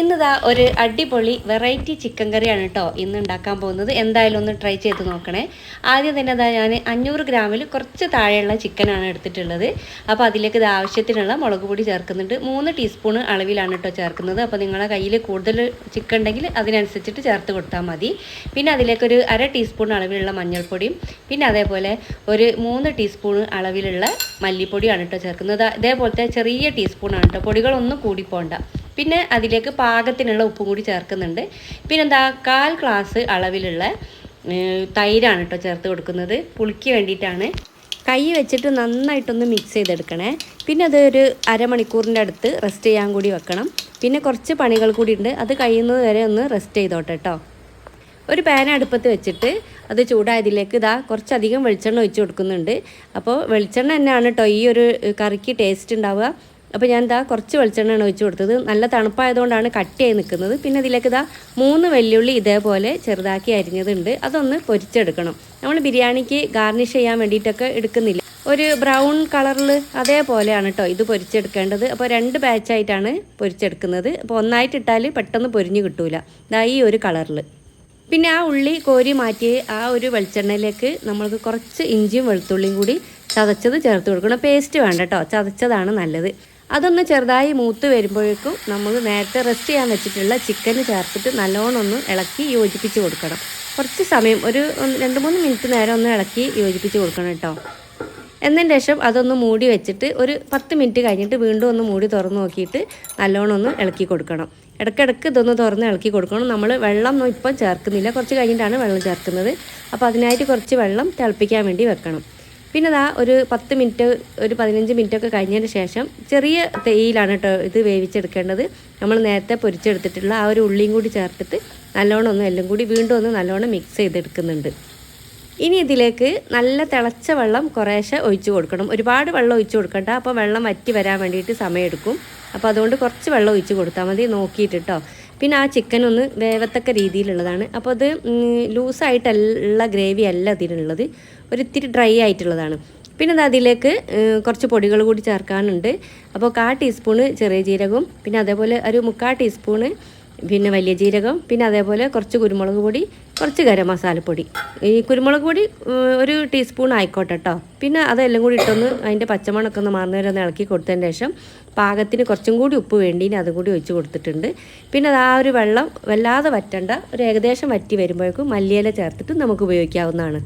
ഇന്നിതാ ഒരു അടിപൊളി വെറൈറ്റി ചിക്കൻ കറിയാണ് കേട്ടോ ഇന്ന് ഉണ്ടാക്കാൻ പോകുന്നത്. എന്തായാലും ഒന്ന് ട്രൈ ചെയ്ത് നോക്കണേ. ആദ്യം തന്നെ ഇതാ ഞാൻ അഞ്ഞൂറ് ഗ്രാമിൽ കുറച്ച് താഴെയുള്ള ചിക്കനാണ് എടുത്തിട്ടുള്ളത്. അപ്പോൾ അതിലേക്ക് ഇത് ആവശ്യത്തിനുള്ള മുളക് പൊടി ചേർക്കുന്നുണ്ട്. മൂന്ന് ടീസ്പൂൺ അളവിലാണ് കേട്ടോ ചേർക്കുന്നത്. അപ്പോൾ നിങ്ങളുടെ കയ്യിൽ കൂടുതൽ ചിക്കൻ ഉണ്ടെങ്കിൽ അതിനനുസരിച്ചിട്ട് ചേർത്ത് കൊടുത്താൽ മതി. പിന്നെ അതിലേക്കൊരു അര ടീസ്പൂൺ അളവിലുള്ള മഞ്ഞൾപ്പൊടിയും പിന്നെ അതേപോലെ ഒരു മൂന്ന് ടീസ്പൂൺ അളവിലുള്ള മല്ലിപ്പൊടിയാണ് കേട്ടോ ചേർക്കുന്നത്. ഇതേപോലത്തെ ചെറിയ ടീസ്പൂണാണ് കേട്ടോ പൊടികളൊന്നും കൂടിപ്പോണ്ട പിന്നെ അതിലേക്ക് പാകത്തിനുള്ള ഉപ്പും കൂടി ചേർക്കുന്നുണ്ട്. പിന്നെ എന്താ കാൽ ഗ്ലാസ് അളവിലുള്ള തൈരാണ് കേട്ടോ ചേർത്ത് കൊടുക്കുന്നത്. പുളിക്ക് വേണ്ടിയിട്ടാണ്. കൈ വെച്ചിട്ട് നന്നായിട്ടൊന്ന് മിക്സ് ചെയ്തെടുക്കണേ. പിന്നെ അത് ഒരു അരമണിക്കൂറിന്റെ അടുത്ത് റെസ്റ്റ് ചെയ്യാൻ കൂടി വെക്കണം. പിന്നെ കുറച്ച് പണികൾ കൂടി ഉണ്ട്. അത് കഴിയുന്നത് വരെ ഒന്ന് റെസ്റ്റ് ചെയ്തോട്ടെ കേട്ടോ ഒരു പാൻ അടുപ്പത്ത് വെച്ചിട്ട് അത് ചൂടായതിലേക്ക് ഇതാ കുറച്ചധികം വെളിച്ചെണ്ണ ഒഴിച്ച് കൊടുക്കുന്നുണ്ട്. അപ്പോൾ വെളിച്ചെണ്ണ തന്നെയാണ് കേട്ടോ ഈ ഒരു കറിക്ക് ടേസ്റ്റ് ഉണ്ടാവുക. അപ്പോൾ ഞാൻ ഇതാ കുറച്ച് വെളിച്ചെണ്ണയാണ് ഒഴിച്ച് കൊടുത്തത്. നല്ല തണുപ്പായതുകൊണ്ടാണ് കട്ടിയായി നിൽക്കുന്നത്. പിന്നെ ഇതിലേക്ക് ഇതാ മൂന്ന് വെല്ലുള്ളി ഇതേപോലെ ചെറുതാക്കി അരിഞ്ഞതുണ്ട്. അതൊന്ന് പൊരിച്ചെടുക്കണം. നമ്മൾ ബിരിയാണിക്ക് ഗാർണിഷ് ചെയ്യാൻ വേണ്ടിയിട്ടൊക്കെ എടുക്കുന്നില്ല. ഒരു ബ്രൗൺ കളറിൽ അതേപോലെയാണ് കേട്ടോ ഇത് പൊരിച്ചെടുക്കേണ്ടത്. അപ്പോൾ രണ്ട് ബാച്ചായിട്ടാണ് പൊരിച്ചെടുക്കുന്നത്. അപ്പോൾ ഒന്നായിട്ടിട്ടാൽ പെട്ടെന്ന് പൊരിഞ്ഞ് കിട്ടൂല. ഇതാ ഈ ഒരു കളറിൽ. പിന്നെ ആ ഉള്ളി കോരി മാറ്റി ആ ഒരു വെളിച്ചെണ്ണയിലേക്ക് നമ്മൾക്ക് കുറച്ച് ഇഞ്ചിയും വെളുത്തുള്ളിയും കൂടി ചതച്ചത് ചേർത്ത് കൊടുക്കണം. പേസ്റ്റ് വേണ്ട കേട്ടോ ചതച്ചതാണ് നല്ലത്. അതൊന്ന് ചെറുതായി മൂത്ത് വരുമ്പോഴേക്കും നമ്മൾ നേരത്തെ റെസ്റ്റ് ചെയ്യാൻ വെച്ചിട്ടുള്ള ചിക്കൻ ചേർത്തിട്ട് നല്ലോണം ഒന്ന് ഇളക്കി യോജിപ്പിച്ച് കൊടുക്കണം. കുറച്ച് സമയം ഒരു രണ്ട് മൂന്ന് മിനിറ്റ് നേരം ഒന്ന് ഇളക്കി യോജിപ്പിച്ച് കൊടുക്കണം കേട്ടോ. എന്നതിന് ശേഷം അതൊന്ന് മൂടി വെച്ചിട്ട് ഒരു പത്ത് മിനിറ്റ് കഴിഞ്ഞിട്ട് വീണ്ടും ഒന്ന് മൂടി തുറന്ന് നോക്കിയിട്ട് നല്ലോണം ഒന്ന് ഇളക്കി കൊടുക്കണം. ഇടയ്ക്കിടയ്ക്ക് ഇതൊന്ന് തുറന്ന് ഇളക്കി കൊടുക്കണം. നമ്മൾ വെള്ളം ഇപ്പം ചേർക്കുന്നില്ല. കുറച്ച് കഴിഞ്ഞിട്ടാണ് വെള്ളം ചേർക്കുന്നത്. അപ്പോൾ അതിനായിട്ട് കുറച്ച് വെള്ളം തിളപ്പിക്കാൻ വേണ്ടി വെക്കണം. പിന്നെ ദാ ഒരു പത്ത് മിനിറ്റ് ഒരു പതിനഞ്ച് മിനിറ്റ് ഒക്കെ കഴിഞ്ഞതിന് ശേഷം ചെറിയ തേയിലാണ് കേട്ടോ ഇത് വേവിച്ചെടുക്കേണ്ടത്. നമ്മൾ നേരത്തെ പൊരിച്ചെടുത്തിട്ടുള്ള ആ ഒരു ഉള്ളിയും കൂടി ചേർത്തിട്ട് നല്ലോണം ഒന്ന് എല്ലാം കൂടി വീണ്ടും ഒന്ന് നല്ലോണം മിക്സ് ചെയ്തെടുക്കുന്നുണ്ട്. ഇനി ഇതിലേക്ക് നല്ല തിളച്ച വെള്ളം കുറേശ്ശെ ഒഴിച്ചു കൊടുക്കണം. ഒരുപാട് വെള്ളം ഒഴിച്ചു കൊടുക്കണ്ട. അപ്പോൾ വെള്ളം വറ്റി വരാൻ വേണ്ടിയിട്ട് സമയമെടുക്കും. അപ്പോൾ അതുകൊണ്ട് കുറച്ച് വെള്ളം ഒഴിച്ച് കൊടുത്താൽ മതി. നോക്കിയിട്ട് കേട്ടോ. പിന്നെ ആ ചിക്കൻ ഒന്ന് വേവത്തക്ക രീതിയിലുള്ളതാണ്. അപ്പോൾ അത് ലൂസായിട്ടുള്ള ഗ്രേവി അല്ല അതിനുള്ളത് ഒരു ഇത്തിരി ഡ്രൈ ആയിട്ടുള്ളതാണ്. പിന്നെ അത് അതിലേക്ക് കുറച്ച് പൊടികൾ കൂടി ചേർക്കാനുണ്ട്. അപ്പോൾ കാ ടീസ്പൂണ് ചെറിയ ജീരകവും പിന്നെ അതേപോലെ ഒരു മുക്കാൽ ടീസ്പൂണ് പിന്നെ വലിയ ജീരകം പിന്നെ അതേപോലെ കുറച്ച് കുരുമുളക് പൊടി കുറച്ച് ഗരം മസാലപ്പൊടി ഈ കുരുമുളക് പൊടി ഒരു ടീസ്പൂൺ ആയിക്കോട്ടെ കേട്ടോ പിന്നെ അതെല്ലാം കൂടി ഇട്ടൊന്ന് അതിന്റെ പച്ചമണൊക്കെ ഒന്ന് മാറുന്നവരെ ഒന്ന് ഇളക്കി കൊടുത്തതിന് ശേഷം പാകത്തിന് കുറച്ചും കൂടി ഉപ്പ് വേണ്ടി അതും കൂടി ഒഴിച്ച് കൊടുത്തിട്ടുണ്ട്. പിന്നെ അത് ആ ഒരു വെള്ളം വല്ലാതെ വറ്റണ്ട ഒരു ഏകദേശം വറ്റി വരുമ്പോഴേക്കും മല്ലിയില ചേർത്തിട്ട് നമുക്ക് ഉപയോഗിക്കാവുന്നതാണ്.